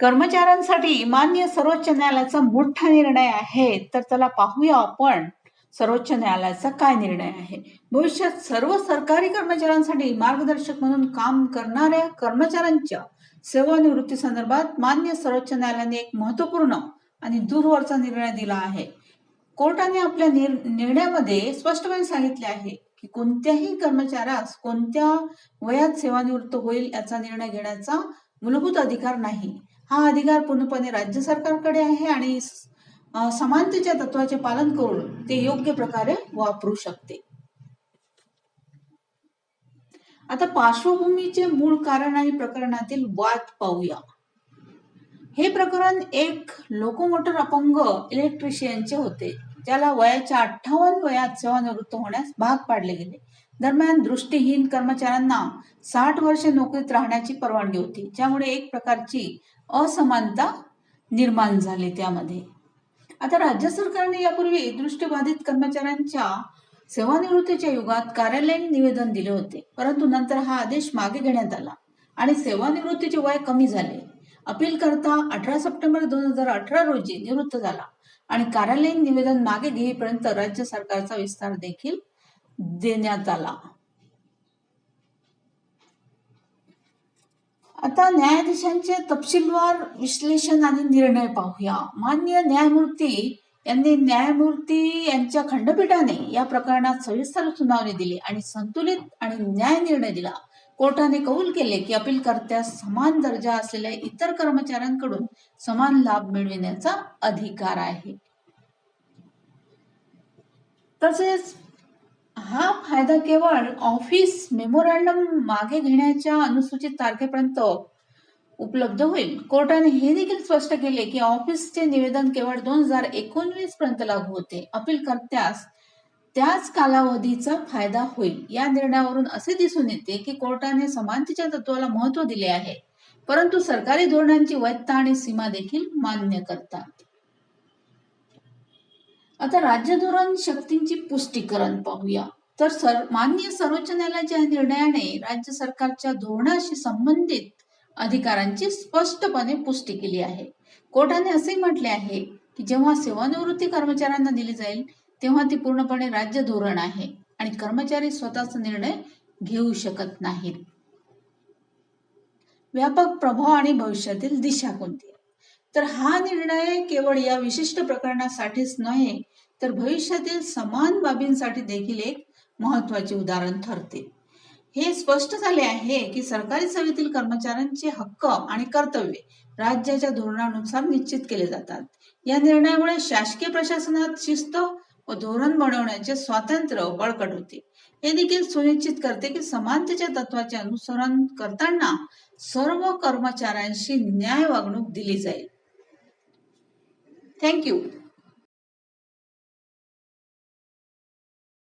कर्मचाऱ्यांसाठी मान्य सर्वोच्च न्यायालयाचा मोठा निर्णय आहे. तर त्याला पाहूया आपण सर्वोच्च न्यायालयाचा काय निर्णय आहे. भविष्यात सर्व सरकारी कर्मचाऱ्यांसाठी मार्गदर्शक म्हणून काम करणाऱ्या कर्मचाऱ्यांच्या सेवानिवृत्ती संदर्भात मान्य सर्वोच्च न्यायालयाने एक महत्त्वपूर्ण आणि दूरवरचा निर्णय दिला आहे. कोर्टाने आपल्या निर्णयामध्ये स्पष्टपणे सांगितले आहे की कोणत्याही कर्मचाऱ्यास कोणत्या वयात सेवानिवृत्त होईल याचा निर्णय घेण्याचा मूलभूत अधिकार नाही. हा अधिकार पूर्णपणे राज्य सरकारकडे आहे आणि समानतेच्या तत्वाचे पालन करून ते योग्य प्रकारे वापरू शकते. आता पार्श्वभूमीचे मूळ कारण आणि प्रकरणातील वाद पाहूया. हे प्रकरण एक लोकोमोटर अपंग इलेक्ट्रिशियनचे होते. ज्याला वयाच्या अठ्ठावन्न वयात सेवानिवृत्त होण्यास भाग पाडले गेले. दरम्यान दृष्टीहीन कर्मचाऱ्यांना साठ वर्षे नोकरीत राहण्याची परवानगी होती ज्यामुळे एक प्रकारची असमानता निर्माण झाली त्यामध्ये. आता राज्य सरकारने यापूर्वी दृष्टीबाधित कर्मचाऱ्यांच्या सेवानिवृत्तीच्या युगात कार्यालयीन निवेदन दिले होते परंतु नंतर हा आदेश मागे घेण्यात आला आणि सेवानिवृत्तीचे वय कमी झाले. अपील करता अठरा सप्टेंबर दोन हजार अठरा रोजी निवृत्त झाला आणि कार्यालयीन निवेदन मागे घेईपर्यंत राज्य सरकारचा विस्तार देखील देण्यात आला. आता न्यायाधीशांचे तपशीलवार विश्लेषण आणि निर्णय पाहूया. मान्य न्यायमूर्ती यांनी न्यायमूर्ती यांच्या खंडपीठाने या प्रकरणात सविस्तर सुनावणी दिली आणि संतुलित आणि न्याय निर्णय दिला. कोर्टाने कबूल केले की अपीलकर्त्यास समान दर्जा असलेल्या इतर कर्मचाऱ्यांकडून समान लाभ मिळविण्याचा अधिकार आहे. तसेच हा फायदा केवळ ऑफिस मेमोरँडम मागे घेण्याच्या अनुसूचित तारखेपर्यंत उपलब्ध होईल. कोर्टाने हे देखील स्पष्ट केले की ऑफिसचे निवेदन केवळ दोन हजार एकोणवीस पर्यंत लागू होते. अपील करत्यास त्याच कालावधीचा फायदा होईल. या निर्णयावरून असे दिसून येते की कोर्टाने समानतेच्या तत्वाला महत्त्व दिले आहे परंतु सरकारी धोरणांची वैधता आणि सीमा देखील मान्य करतात. आता राज्य धोरण शक्तींची पुष्टीकरण पाहूया. तर सर मान्य सर्वोच्च न्यायालयाच्या निर्णयाने राज्य सरकारच्या धोरणाशी संबंधित अधिकारांची स्पष्टपणे पुष्टी केली आहे. कोर्टाने असे म्हटले आहे की जेव्हा सेवानिवृत्ती कर्मचाऱ्यांना दिली जाईल तेव्हा ती पूर्णपणे राज्य धोरण आहे आणि कर्मचारी स्वतःचा निर्णय घेऊ शकत नाहीत. व्यापक प्रभाव आणि भविष्यातील दिशा कोणती तर हा निर्णय केवळ या विशिष्ट प्रकरणासाठीच नव्हे तर भविष्यातील समान बाबींसाठी देखील एक महत्त्वाचे उदाहरण ठरते. हे स्पष्ट झाले आहे की सरकारी सेवेतील कर्मचाऱ्यांचे हक्क आणि कर्तव्य राज्याच्या धोरणानुसार निश्चित केले जातात. या निर्णयामुळे शासकीय प्रशासनात शिस्त व धोरण बनवण्याचे स्वातंत्र्य बळकट होते. हे देखील सुनिश्चित करते की समानतेच्या तत्वाचे अनुसरण करताना सर्व कर्मचाऱ्यांशी न्याय वागणूक दिली जाईल. Thank you.